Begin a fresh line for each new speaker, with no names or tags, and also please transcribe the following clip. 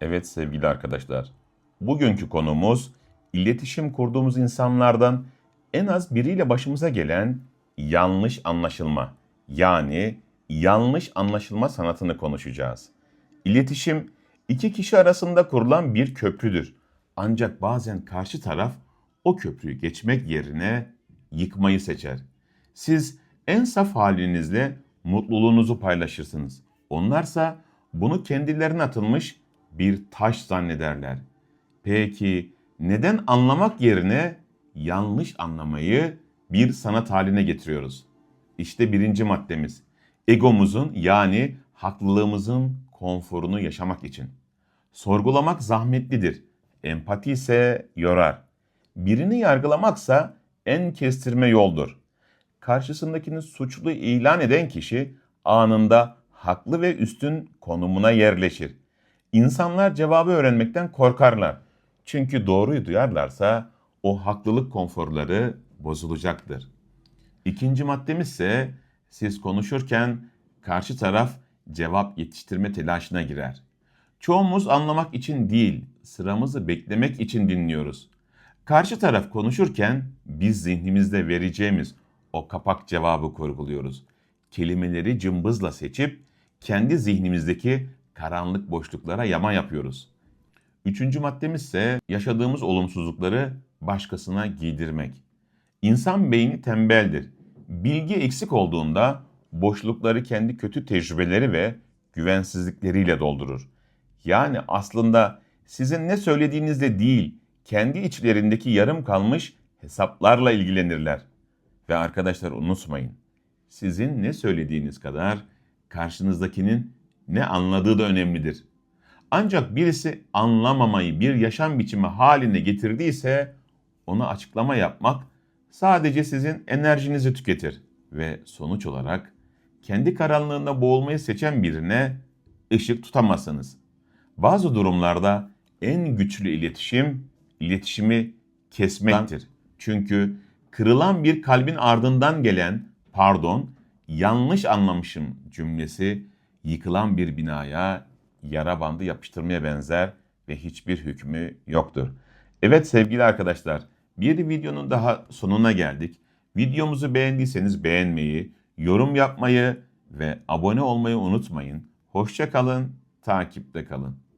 Evet sevgili arkadaşlar. Bugünkü konumuz iletişim kurduğumuz insanlardan en az biriyle başımıza gelen yanlış anlaşılma. Yani yanlış anlaşılma sanatını konuşacağız. İletişim iki kişi arasında kurulan bir köprüdür. Ancak bazen karşı taraf o köprüyü geçmek yerine yıkmayı seçer. Siz en saf halinizle mutluluğunuzu paylaşırsınız. Onlarsa bunu kendilerine atılmış bir taş zannederler. Peki neden anlamak yerine yanlış anlamayı bir sanat haline getiriyoruz? İşte birinci maddemiz. Egomuzun yani haklılığımızın konforunu yaşamak için. Sorgulamak zahmetlidir. Empati ise yorar. Birini yargılamaksa en kestirme yoldur. Karşısındakini suçlu ilan eden kişi anında haklı ve üstün konumuna yerleşir. İnsanlar cevabı öğrenmekten korkarlar. Çünkü doğruyu duyarlarsa o haklılık konforları bozulacaktır. İkinci maddemiz ise siz konuşurken karşı taraf cevap yetiştirme telaşına girer. Çoğumuz anlamak için değil, sıramızı beklemek için dinliyoruz. Karşı taraf konuşurken biz zihnimizde vereceğimiz o kapak cevabı kurguluyoruz. Kelimeleri cımbızla seçip kendi zihnimizdeki karanlık boşluklara yama yapıyoruz. Üçüncü maddemiz ise yaşadığımız olumsuzlukları başkasına giydirmek. İnsan beyni tembeldir. Bilgi eksik olduğunda boşlukları kendi kötü tecrübeleri ve güvensizlikleriyle doldurur. Yani aslında sizin ne söylediğinizle değil, kendi içlerindeki yarım kalmış hesaplarla ilgilenirler. Ve arkadaşlar unutmayın, sizin ne söylediğiniz kadar karşınızdakinin ne anladığı da önemlidir. Ancak birisi anlamamayı bir yaşam biçimi haline getirdiyse ona açıklama yapmak sadece sizin enerjinizi tüketir ve sonuç olarak kendi karanlığında boğulmayı seçen birine ışık tutamazsınız. Bazı durumlarda en güçlü iletişim iletişimi kesmektir. Çünkü kırılan bir kalbin ardından gelen pardon, yanlış anlamışım cümlesi yıkılan bir binaya yara bandı yapıştırmaya benzer ve hiçbir hükmü yoktur. Evet sevgili arkadaşlar, bir videonun daha sonuna geldik. Videomuzu beğendiyseniz beğenmeyi, yorum yapmayı ve abone olmayı unutmayın. Hoşça kalın, takipte kalın.